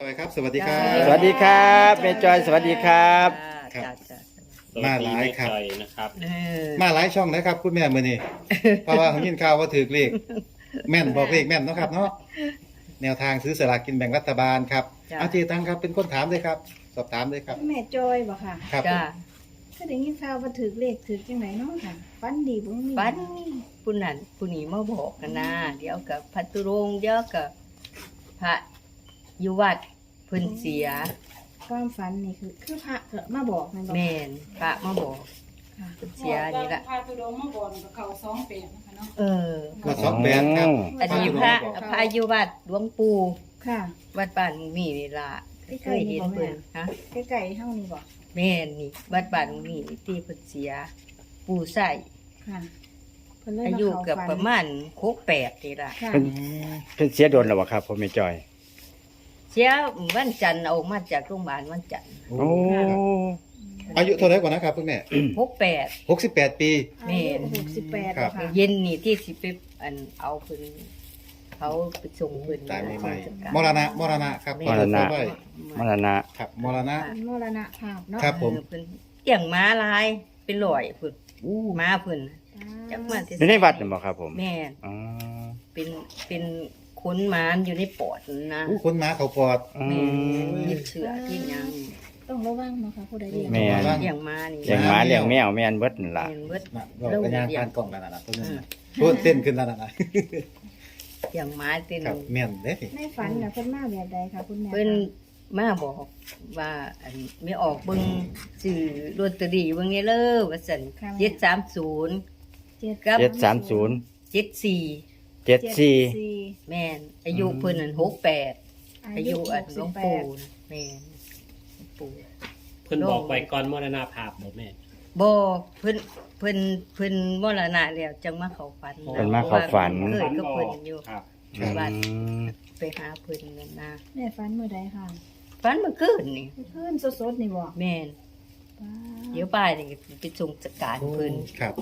จอยครับสวัสดีครับ สวัสดีครับแม่จอยสวัสดีครับ ครับ จ้าจ้ามาหลายครับสวัสดีแม่จอยนะครับ เออมาหลายช่องนะครับคุณแม่มือนี้เพราะว่าผมยินข่าวว่าถือเลขแม่นบอกเลขแม่นเนาะครับเนาะแนวทางซื้อสลากกินแบ่งรัฐบาลครับอาจารย์ตังครับเป็นคนถามเลยครับ สอบถามเลยครับแม่จอยบ่ค่ะครับจ้าก็ได้ยินข่าวว่าถือเลขถือจังไหนเนาะค่ะฟันดีบ่มีปันผู้นั้นผู้นี้มาบอกกันนะเดี๋ยวกับพัตุรงค์เดี๋ยวกับพระ อยู่วัดเพิ่นเสีย ความฝันนี่คือ คือพระเถอะมาบอกแม่นบ่แม่นพระมาบอกค่ะเพิ่นเสียนี่ละพาตุดงมาก่อนกับเขาสองเปลี่ยนนะคะเนาะเออมาสองแปดครับอดีตพระพระอยู่วัดหลวงปู่ค่ะ วัดบ้านมุงมีนี่ล่ะใกล้ๆเคยเห็นนี่บ่แม่เพิ่นฮะใกล้ๆเฮานี่บ่แม่นนี่วัดบ้านมุงมีนี่ที่เพิ่นเสีย ปู่ใส่ค่ะเพิ่นเลยอามายุเข้าเกือบฝันประมาณ68นี่ล่ะค่ะ เพิ่นเพิ่นเสียโดนแล้วบ่ครับผมแม่จอยเสียวันจันทร์เอามาจากโรงพยาบาลวันจันทร์โอ้โอ้อายุเท่าไหร่ก่อนนะครับคุณแม่หกแปดหกสิบแปดปีแม่อายุ68ครับบ่ค่ะเย็นนี่ที่สิไปอันเอาเพิ่นเขาไปส่งเพิ่นตายใหม่ส่งจากๆมรณะมรณะครับมรณะไว้มรณะครับมรณะมรณภาพเนาะครับผมเออเพิ่นเลี้ยงม้าลายเป็นร้อยเพิ่นม้าเพิ่นจักมาแต่อยู่ในวัดน่ะบ่ครับผมแม่นอ๋อเป็นเป็น ขนม้ามอยู่ในปอดนะอู้คนม้าเขาปอด อืแม่ม ยึดเชือที่หยังต้องระวังเนาะค่ะผู้ใดเรียนแม่เลี้ยงม้านี่เลี้ยงหมาเลี้ยงแมวแม่นเบิดนั่นล่ะแม่นเบิด น่ะเรากระยางผ่านกล่องแล้วนะตัวนี้นะพูดเต้นขึ้นแล้วนะเลี้ยงม้าเต็นครับแม่นเด้ในฝันน่ะเพิ่นมาแบบใดค่ะคุณแม่เพิ่นมาบอกว่าอันไม่ออกเบิ่งซื้อลอตเตอรี่เบิ่งนี่เด้อว่าซั่น730 เจ็ดกับ เจ็ดสามศูนย์74 เจ็ดสี่แม่นอายุเพิ่นนั่น68อายุอันหลวงปู่น่ะแม่นหลวงปู่ เพิ่นบอกไว้ก่อนมรณภาพบอกแม่ บ่เพิ่นเพิ่นเพิ่นมรณะแล้วจังมาเข้าฝันเพิ่นมาเข้าฝัน เคยก็เพิ่นอยู่ครับไปวัดอืมไปหาเพิ่นนั่นนะแม่ฝันเมื่อใดค่ะฝันเมื่อคืนนี่เพิ่นสดๆนี่บ่แม่นเดี๋ยวบ่ายนี่ไปส่งจัดการเพิ่นครับ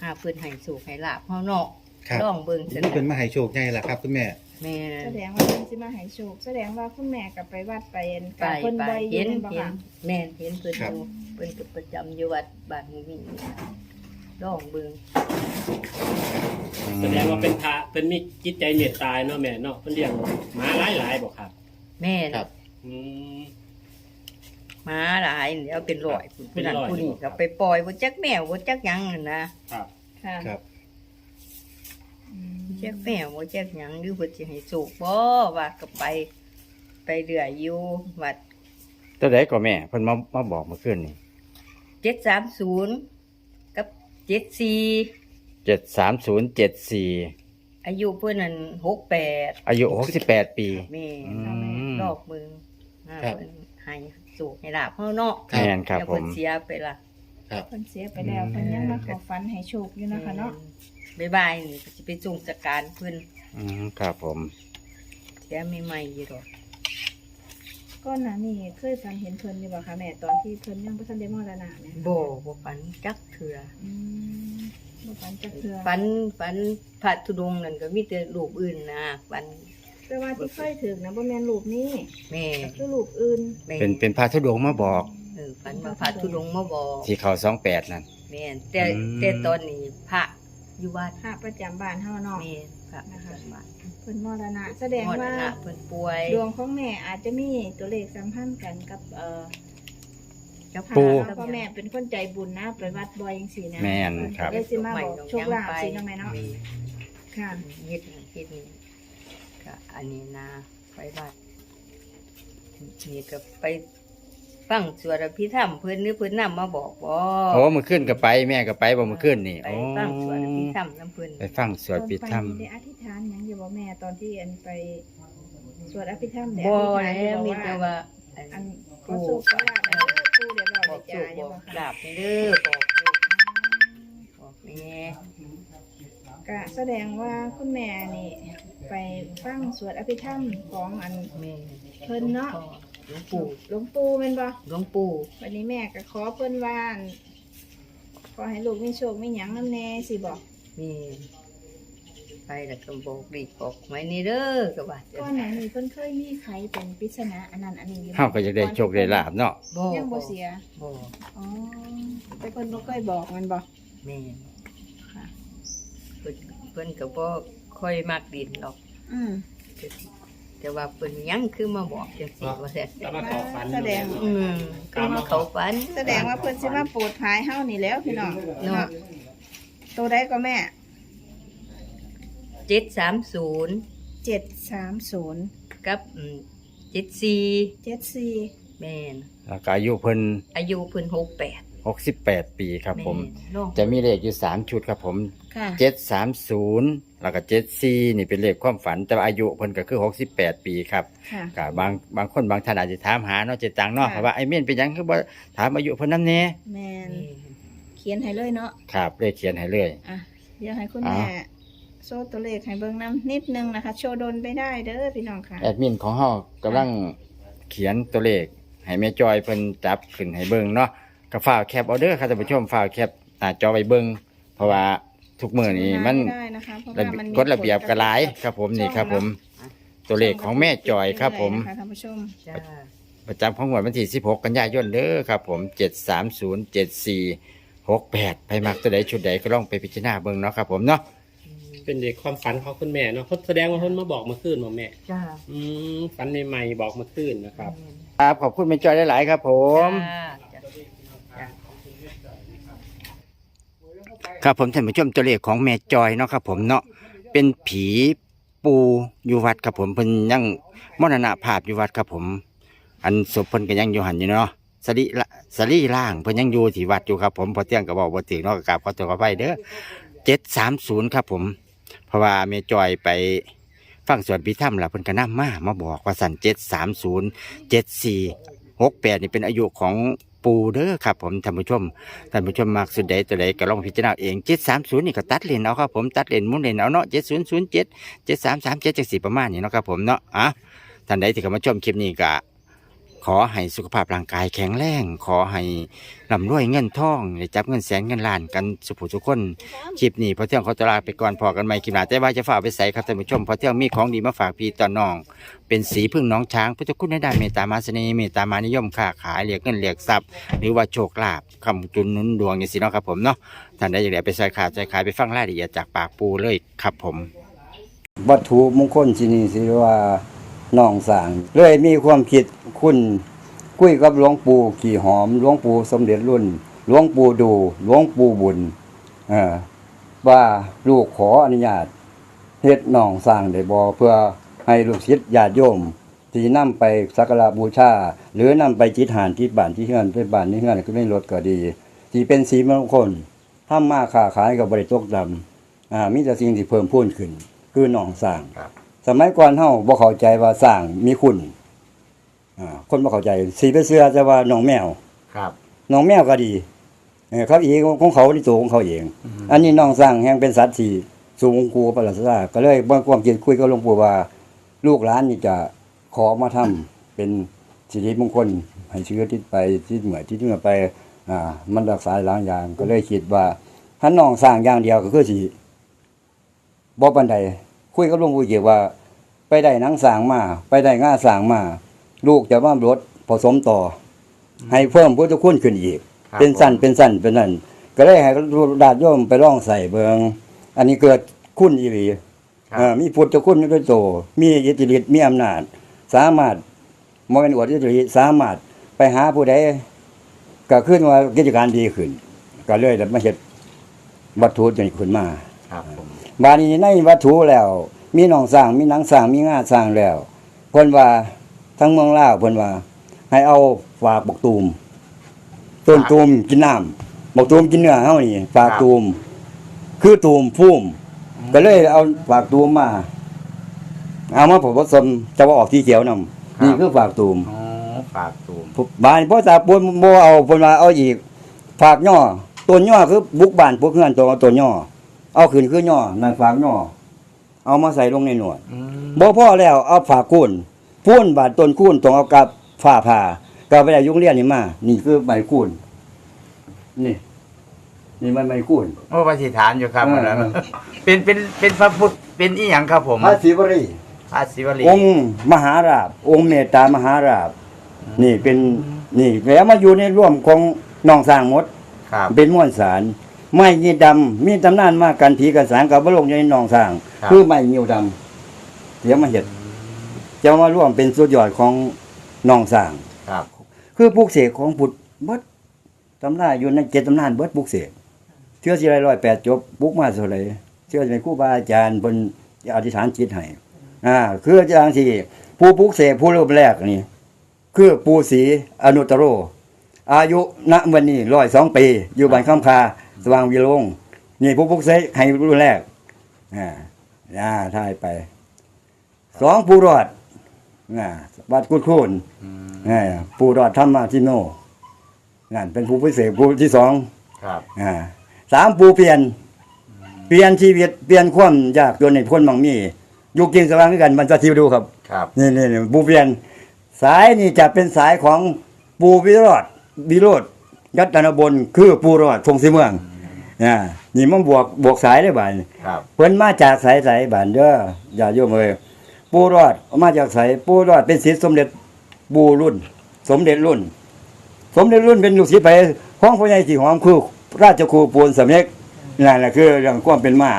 หาเพิ่นให้สุขให้ลาบเฮาเนาะ ครับ ลองเบิ่งซะนี่เป็นมหาโชคใหญ่ล่ะครับคุณแม่ แม่นแสดงว่าเพิ่นสิมาให้โชคแสดงว่าคุณแม่กลับไปวัดไปอันไปกับเพิ่นไปบ่อยอเห็ยู่นนั่นบ่เห็นค่ะแม่นเห็นเพิ่นครัอบ ยู่เพิ่นก็ประจำอยู่วัดบ้านหมู่มีลองเบิ่งแสดงว่าเป็นพระเป็นมีจิตใจเมตตาเนาะแม่เนาะเพิ่นเลี้ยงหมาหลายๆบอกครับ แม่นครับ อืม หมาหลายแล้วเป็นร้อยเป็ผู้นนั้นร้อย ผู้นี้ครัก็บไปปล่อยบ่จักแมวบ่จักหยังนั่นนะครับ ค่ะ ครับอืม จักแมวบ่จักหยังหรือเพิ่นสิให้สุกบ่ว่าก็ไป ไปเรื่อยอยู่วัดตัวใดก็แม่เพิ่นมามาบอกเมื่อคืนนี่730กับ74เจ็ดสามศูนย์เจ็ดสี่อายุเพิ่นนั่น68อายุหกสิบแปดปี แม่อืมดอกมึงอ่าครับ เพิ่นให้สุกให้ลาบเฮาเนาะแม่นครับแล้วผเพิ่นมเสียไปละครับ เพิ่นเสียไปแล้วเพิ่นยังมาขอฝันให้โชคอยู่นะคะเนาะ บ๊ายบายนี่ก็สิไปส่งจัดการเพิ่นอืมครับผม เสียใหม่ๆอยู่ดอกก่อนหน้านี้เคยฝันเห็นเพิ่นอยู่บ่คะแม่ตอนที่เพิ่นยังบ่ทันได้มรณะเนี่ยบ่บ่ปันจักเถื่ออืมบ่ฝันจักเทื่อปันปันพระธุดงค์นั่นก็มีแต่รูปอื่นนะปันแต่ว่าที่เคยถึกนะบ่แม่นรูปนี้แม่ก็คือรูปอื่นแม่เป็นเป็นพระธุดงค์มาบอกเออปันมาพระธุดงค์มาบอกที่เขาสองแปดนั่น แม่นแต่อืม แต่ตอนนี้พระ อยู่วัดพระประจำบ้านเฮาเนาะแม่นพระประจำวัดเพิ่นมรณะ แสดงมรว่าณะเพิ่นป่วยดวงของแม่อาจจะมีตัวเลขสัมพันธ์กันกับเอ่อเจ้าค่ะปู่เพราะแม่เป็นคนใจบุญนะไปวัดบ่อยจังซี่นะแม่นครับเลยสิมาบอกโชคลาภสิเนาะแม่เนาะค่ะเฮ็ดนั่นเฮ็ดนี่ก็อันนี้นะไปวัดนี่ก็ไป ฟังสวดอภิธรรมเพิ่นหรือเพิ่นนำมาบอกบ่โอ้เมื่อคืนก็ไป แม่ก็ไปบ่เมื่อคืนนี่ไปโอ้ฟังสวดอภิธรรมนํเพิ่นไปฟังสวดปิดธรรมตอนไปนี่ได้อธิษฐานหยังอยู่บ่แม่ตอนที่อันไปสวดอภิธรรมได้บ่อธิษฐานแล้วมีอยู่แต่บ่ว่า อันอันขอปู่สุขขอลาภเด้อปู่เดี๋ยวเราบอกได้สุจ่ากยอยู่บอกบ่กราค่ะบนี่เด้อบอกลูกบอกแม่ก็แสดงว่าคุณแม่นี่ ไปฟังสวดอภิธรรมของอันแม่เพิ่นเนาะ หลวงปู่หลวงปู่แม่นบ่หลวงปู่วันนี้แม่ก็ขอเพิ่นว่าอั่นขอให้ลูกมีโชคมีหยังนำแน่สิบอกแม่ไปแล้วก็บอกดีบอกไว้นี่เด้อก็ว่าจัก้องนหน้านี้เพิ่นเคยมีใครเป็นปริศนาอันนั้นอันนี้อยู่บ่เฮาก็จะได้โชคได้ลาบเนาะบ่ยังบ่เสียบ่อ๋อแต่เพิ่นบ่เคยบอกมันบ่ แม่นค่ะ เพิ่นเพิ่นก็บ่ค่อยมักดินหรอกอืม แต่ว่าเพิ่นยังคือมาบอกจังซี่ว่าซั่นแต่มาเข้าฝันแสดง อืมคือมาเข้าฝันแสดงว่าเพิ่นสิมาโปรดภายเฮานี่แล้วพี่น้องเนาะเนาะตัวใดก็แม่730 730กับอืม74 74แม่นแล้วก็อายุเพิ่นอายุเพิ่น68 68 ปีครับผม แนเนาะจะมีเลขอยู่สามชุดครับผม ค่ะ730แล้วก็74นี่เป็นเลขความฝัน แต่ว่าอายุเพิ่นก็คือ68ปีครับค่ะ ก็บางบางคนบางท่านอาจจะถามหาเนาะเจตังเนาะค่ะ ว่าไอ้เม่นเป็นหยังคือบ่ถามอายุเพิ่นนำแน่แม่นแม่นเขียนให้เลยเนาะครับเลขเขียนให้เลย อะเดี๋ยวให้คุณอ่าแม่โชว์ตัวเลขให้เบิ่งน้ำนิดนึงนะคะ โชว์โดนไปได้เด้อพี่น้องค่ะ แอดมินของเฮากำลังเขียนตัวเลข ให้แม่จอยเพิ่นจับขึ้นให้เบิ่งเนาะก็ฝากแคปเอาเด้อครับท่านผู้ชมฝากแคปหน้าจอไว้เบิ่งเพราะว่า ทุกมื้อนี้มันได้นะคะเพราะระว่าเบียบมันมีกฎระเบียบกระหลายครับ ผมนี่ครับ ผม ตัวเลขของแม่จอยครับ ผมนะคะท่านผู้ชม จ้าประจำของงวดวันที่16 กันยายนเด้อครับผม 7307468ไปมักตัวใดชุดใดก็ลองไปพิจารณาเบิ่งเนาะครับผมเนาะเป็นเด็กความฝันของคุณแม่เนาะเพิ่นแสดงว่าเพิ่นมาบอกเมื่อคืนบ่แม่ จ้าอืมฝันใหม่ๆบอกเมื่อคืนนะครับ ครับขอบคุณแม่จอยหลายๆครับ ผม จ้าจ้า ครับผมท่านผู้ชมตัวเลขของแม่จอยเนาะครับผมเนาะเป็นผีปูอยู่วัดครับผมเพิ่นยังมรณภาพอยู่วัดครับผม อันศพเพิ่นก็ยังอยู่หันอยู่เนาะสรีละสรีร่างเพิ่นยังอยู่ที่วัดอยู่ครับผมพอเที่ยงก็บอกบ่ถึงเนาะก็กราบขอตัวขอไปเด้อเจ็ดสามศูนย์ครับผม เพราะว่าแม่จอยไปฟังสวดพิธรรมแล้วเพิ่นก็นำมามาบอกว่าสั่นเจ็ดสามศูนย์เจ็ดสี่หกแปดนี่เป็นอายุของ ปูเด้อครับผมท่านผู้ชมท่านผู้ชมมากสุดใดตัวใดก็ลองพิจารณาเองเจ็ดสามศูนย์นี่ก็ตัดเลนเอาครับผมตัดเลนมุนเลนเอาเนาะเจ็ดศูนย์ศูนย์เจ็ดเจ็ดสามสามเจ็ดเจ็ดสี่ประมาณนี้เนาะครับผมเนาะอะท่านใดที่เข้ามาชมคลิปนี้ก็ ขอให้สุขภาพร่างกายแข็งแรง ขอให้ร่ำรวยเงินทองได้จับเงินแสนเงินล้านกันสุขทุกคนคลิปนี้พอเที่ยงขอตวลาไปก่อนพอกันใหม่คลิปหน้าแต่ว่าจะฝากไปใส่ครับท่านผู้ชมพอเที่ยงมีของดีมาฝากพี่ต่อน้อง เป็นสีพึ่งน้องช้างพุทธคุณในด้านเมตตามาเสน่ห์เมตตามานิยมค้าขายเหรียกเงินเหรียกทรัพย์ หรือว่าโชคลาภคำจุนหนุนดวงอย่างสิเนาะครับผมเนาะท่านใดอยากได้ไปใส่ขาดใส่ขายไปฟังรายละเอียดจากปากปูเลยครับผม วัตถุมงคลที่นี่สิว่า น้องสาง เลยมีความคิดคุณคุยกับหลวงปู่ขี่หอมหลวงปู่สมเด็จรุ่นหลวงปู่ดูหลวงปู่บุญว่าลูกขออนุญาตเฮ็ดน้องสร้างได้บ่เพื่อให้ลูกศิษย์ญาติโยมที่นำไปสักการะบูชา หรือนำไปจิตหานที่บ้านที่เฮือนไปบ้านที่เฮือนก็ไม่ลดก็ดีที่เป็นสีมงคลทำมาค้าขายกับบริโตกดำอ่ามีแต่สิ่งที่เพิ่มพูนขึ้น คือหนองสร้างครับ สมัยก่อนเฮาบ่เข้าใจว่าสร้างมีคุณอ่าคนบ่เข้าใจสีไปเสื้อแต่ว่าหนองแมวครับหนองแมวก็ดีเออเขาเองของเขาที่ตัวของเขาเอง อันนี้หนองสร้างแห่งเป็นสัตว์ที่สูงกูประหลาดซาก็เลยบ่ความคิดคุยกับหลวงปู่ว่า ลูกหลานนี่จะขอมาทำเป็นสิริมงคลให้เชื้อทิศไปทิศเหมือทิศเหนือไป อ่า มันรักษาหลายอย่างก็เลยคิดว่าถ้าน้องสร้างอย่างเดียวก็คือสิบ่ปานใด คุยกับหลวงปู่เกี่ยวว่า ไปได้หนังสร้างมา ไปได้ง่าสร้างมา ลูกจะมารถผสมต่ออให้เพิ่มพุทธคุณขึ้นอีก ครับเป็นสั้นเป็นสั้นเป็นนั่นก็เลยให้ดาดโยมไปลองใส่เบิงอันนี้เกิดคุณอีหลีครับ เอ่อมีพุทธคุณด้วยโต มีอิทธิฤทธิ์มีอำนาจ สามารถมเป็นอวดอิทธิฤทธิ์สามารถไปหาผู้ใดก็ขึ้นว่ากิจการดีขึ้น ก็เลยได้มาเฮ็ดวัตถุจนขึ้นมา ครับผม บาดนี้ในวัตถุแล้ว มีหนองสร้างมีหนังสร้างมีงาสร้างแล้วเพิ่นว่าทั้งเมืองลาวเพิ่นว่า ให้เอาฝากบกตูมต้นตูมกินน้ำบกตูมกินเนื้อเฮานี่ฝากตูม คือตูมพุ่มก็เลยเอาฝากตูมมา เอามาผสมจะว่าออกที่เขียวนำนี่คือฝากตูมอ๋อฝากตูมบ้านพ่อตาปูนบ่เอาเพิ่นว่าเอาอีกฝากย่อต้นย่อคือบุกบ้านพวกเฮือนตัวเอาต้นย่อ เอาขึ้นคือย่อนั่นฝากย่อเอามาใส่ลงในหนวดบ่พอแล้วเอาฝากกุ้นพูนบาดต้นกุ้นต้องเอากับฝ้าผ่าก็ไปได้ยุงเรียนนี่มา นี่คือใบกุ้นนี่ นี่มันใบกุ้นโอ้ปฏิฐานอยู่ครับเอออันนั้นเป็นเป็นเป็นพระพุทธเป็นอีหยังครับผมพระศิวรีพระศิวลีองค์มหาราบ องค์เมตตามหาราบ นี่เป็นนี่แล้วมาอยู่ในร่วมของน้องสร้างหมดครับเป็นม้วนสาร ไม้ยีดำมีตำนานมากันผีกันสางกับบลงในหนองสร้าง ครับ คือไม้ยิวดำเดี๋ยวมาเห็ดจะมาร่วมเป็นสุดยอดของหนองสร้าง ครับ คือปลูกเสกของบุตรเบิดตำนานอยู่ในเจ็ดตำนานเบิดปลูกเสกเชื่อสิไรร้อยแปดจบปลูกมาเท่าไหรเชื่อเป็นครูบาอาจารย์บนอธิษฐานจิตให้อ่าคืออาจารย์ที่ผู้ปลูกเสกผู้รูปแรกนี่ คือปูศรีอนุตตโร อายุณวันนี้ร้อยสองปี อยู่บ้านข้ามคา สว่างวิโรงนี่ผู้พุกเสกให้รุ่นแรกอ่าอ่าถ่ายไป สองปูรอดอ่าวัดกุดคูนอ่าปูรอดธรรมาทิโนนั่นเป็นผู้พิเศษผู้ที่สองครับอ่าสามปูเปลี่ยน เปลี่ยนชีวิตเปลี่ยนความยากจนในพ้นบางมีอยู่กินสว่างด้วยกันมันจะทิวดูครับ ครับนี่นี่นี่ปูเปลี่ยน สายนี่จะเป็นสายของปูวิโรธวิโรธยัตนบนคือปูรอดทงสีเมือง อ่านี่มันบวกบวกสายได้บ่ายครับ เพิ่นมาจากสายสายบ้านเด้ออย่าโยมเอ้ยปูรอดมาจากสายปูรอดเป็นศิษย์สมเด็จปูรุ่น สมเด็จรุ่น สมเด็จรุ่นเป็นลูกศิษย์ไปของพ่อใหญ่สีหอมคือราชครูปูนสำเร็จนั่นแหละคือเรื่องความเป็นมา